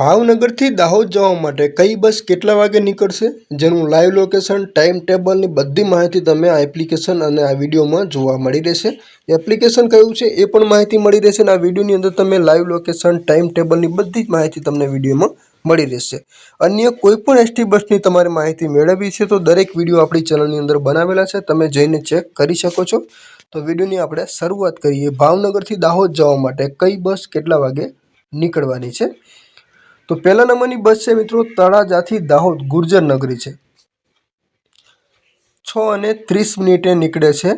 ભાવનગરથી દાહોદ જવા માટે કઈ બસ કેટલા વાગે નીકળશે? જેનું લાઈવ લોકેશન ટાઈમ ટેબલની બધી માહિતી તમે આ એપ્લિકેશન અને આ વિડીયોમાં જોવા મળી રહેશે. એપ્લિકેશન કયું છે એ પણ માહિતી મળી રહેશે અને આ વિડીયોની અંદર તમે લાઈવ લોકેશન ટાઈમ ટેબલની બધી જ માહિતી તમને વિડીયોમાં મળી રહેશે. અન્ય કોઈપણ એસટી બસની તમારે માહિતી મેળવવી છે તો દરેક વીડિયો આપણી ચેનલની અંદર બનાવેલા છે. તમે જઈને ચેક કરી શકો છો. તો વિડીયોની આપણે શરૂઆત કરીએ. ભાવનગરથી દાહોદ જવા માટે કઈ બસ કેટલા વાગે નીકળવાની છે? તો પહેલા નંબરની બસ છે મિત્રો તળાજાથી દાહોદ ગુર્જર નગરી છે. છ અને ત્રીસ મિનિટે નીકળે છે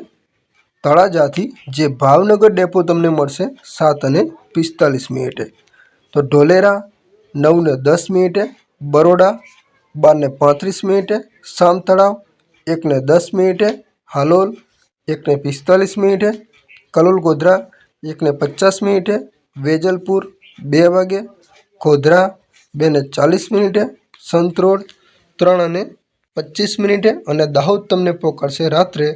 તળાજાથી, જે ભાવનગર ડેપો તમને મળશે, સાત અને પિસ્તાલીસ મિનિટે. તો ઢોલેરા, નવ ને દસ મિનિટે, બરોડા, બાર ને પાંત્રીસ મિનિટે સામ તળાવ એક ને દસ મિનિટે, હાલોલ, એક ને પિસ્તાલીસ મિનિટે, કલોલ ગોધરા, એક ને પચાસ મિનિટે, વેજલપુર, બે વાગે ગોધરા બે ને ચાલીસ મિનિટે સંતરોડ ત્રણ અને પચીસ મિનિટે અને દાહોદ તમને પહોંચાડશે રાત્રે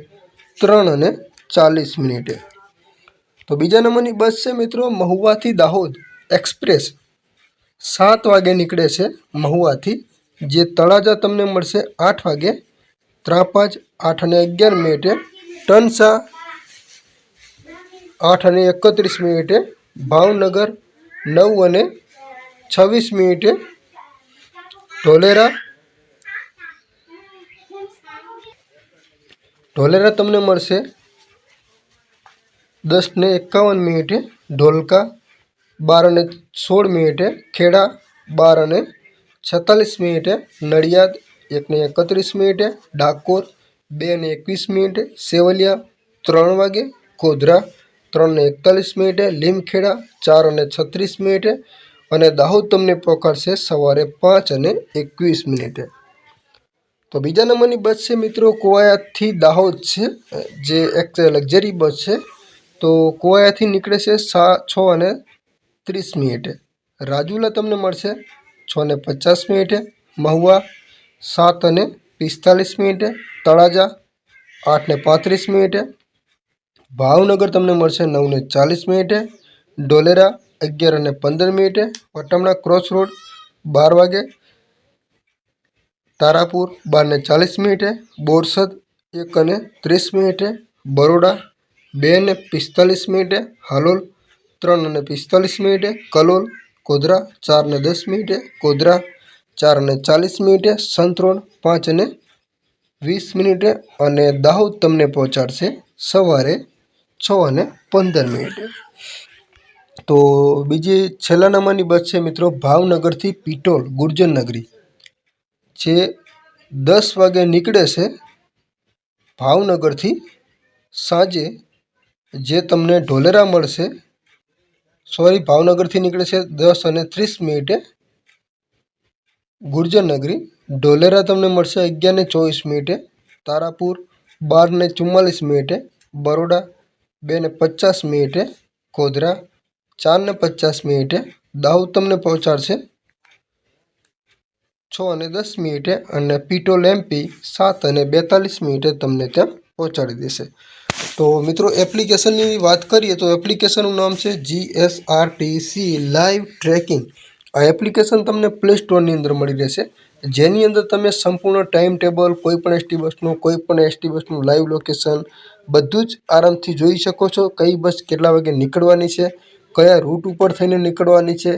ત્રણ અને ચાલીસ મિનિટે. તો બીજા નંબરની બસ છે મિત્રો મહુવાથી દાહોદ એક્સપ્રેસ. સાત વાગે નીકળે છે મહુવાથી, જે તળાજા તમને મળશે આઠ વાગે, ત્રાપાજ આઠ અને અગિયાર મિનિટે, ટનસા આઠ અને એકત્રીસ મિનિટે, ભાવનગર નવ અને છવ્વીસ મિનિટે ઢોલેરા. ઢોલેરા તમને મળશે દસ ને એકાવન મિનિટે ઢોલકા, બાર અને સોળ મિનિટે ખેડા, બાર અને છેતાલીસ મિનિટે નડિયાદ એકને એકત્રીસ મિનિટે ડાકોર, બે ને એકવીસ મિનિટે સેવલિયા, ત્રણ વાગે ગોધરા, ત્રણ ને એકતાલીસ મિનિટે લીમખેડા, ચાર અને છત્રીસ મિનિટે અને દાહોદ તમને પહોંચાડશે સવારે પાંચ અને એકવીસ મિનિટે. તો બીજા નંબરની બસ છે મિત્રો કોવાયાથી દાહોદ છે, જે એક લક્ઝરી બસ છે. તો કોવાયાથી નીકળે છે સા, છ અને ત્રીસ મિનિટે. રાજુલા તમને મળશે છ ને પચાસ મિનિટે, મહુવા સાત અને પિસ્તાલીસ મિનિટે, તળાજા આઠ ને પાંત્રીસ મિનિટે, ભાવનગર તમને મળશે નવ ને ચાલીસ મિનિટે, ડોલેરા અગિયાર અને પંદર મિનિટે પટમણા ક્રોસ રોડ બાર વાગે, તારાપુર બાર ને ચાલીસ મિનિટે, બોરસદ એક અને ત્રીસ મિનિટે, બરોડા બે ને પિસ્તાલીસ મિનિટે, હાલોલ ત્રણ અને પિસ્તાલીસ મિનિટે, કલોલ કોદરા ચાર ને દસ મિનિટે કોદરા ચાર અને ચાલીસ મિનિટે, સંતરોણ પાંચ અને વીસ મિનિટે અને દાહોદ તમને પહોંચાડશે સવારે છ અને પંદર મિનિટે. તો બીજી છેલ્લા નંબરની બસ છે મિત્રો, ભાવનગરથી પીટોલ, ગુર્જરનગરી. જે દસ વાગે નીકળે છે ભાવનગરથી સાંજે, જે તમને ઢોલેરા મળશે. સોરી, ભાવનગરથી નીકળે છે દસ અને ત્રીસ મિનિટે. ગુર્જરનગરી, ઢોલેરા તમને મળશે અગિયાર ને ચોવીસ મિનિટે. તારાપુર, બાર ને ચુમ્માલીસ મિનિટે. બરોડા, બે ને પચાસ મિનિટે. ગોધરા ચાર ને પચાસ મિનિટે દાઉદ તમને પહોંચાડશે. છ અને દસ મિનિટે અને પીટોલ એમપી સાત અને બેતાલીસ મિનિટે તમને ત્યાં પહોંચાડી દેશે. તો મિત્રો એપ્લિકેશનની વાત કરીએ તો એપ્લિકેશનનું નામ છે G S R live tracking આ એપ્લિકેશન તમને પ્લે સ્ટોરની અંદર મળી રહેશે. જેની અંદર તમે સંપૂર્ણ ટાઈમ ટેબલ કોઈપણ એસટી બસનું કોઈ પણ એસટી બસનું લાઈવ લોકેશન બધું જ આરામથી જોઈ શકો છો. કઈ બસ કેટલા વાગે નીકળવાની છે કયા રૂટ ઉપર થઈને નીકળવાની છે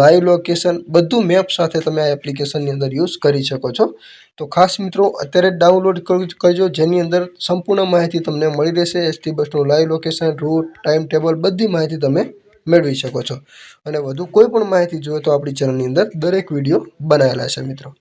લાઈવ લોકેશન બધું મેપ સાથે તમે આ એપ્લિકેશનની અંદર યુઝ કરી શકો છો. તો ખાસ મિત્રો, અત્યારે ડાઉનલોડ કરજો, જેની અંદર સંપૂર્ણ માહિતી તમને મળી રહેશે. એસટી બસનું live location route time table બધી માહિતી તમે મેળવી શકો છો. અને વધુ કોઈ પણ માહિતી જોઈએ તો આપણી ચેનલની અંદર દરેક વીડિયો બનાવેલા છે મિત્રો.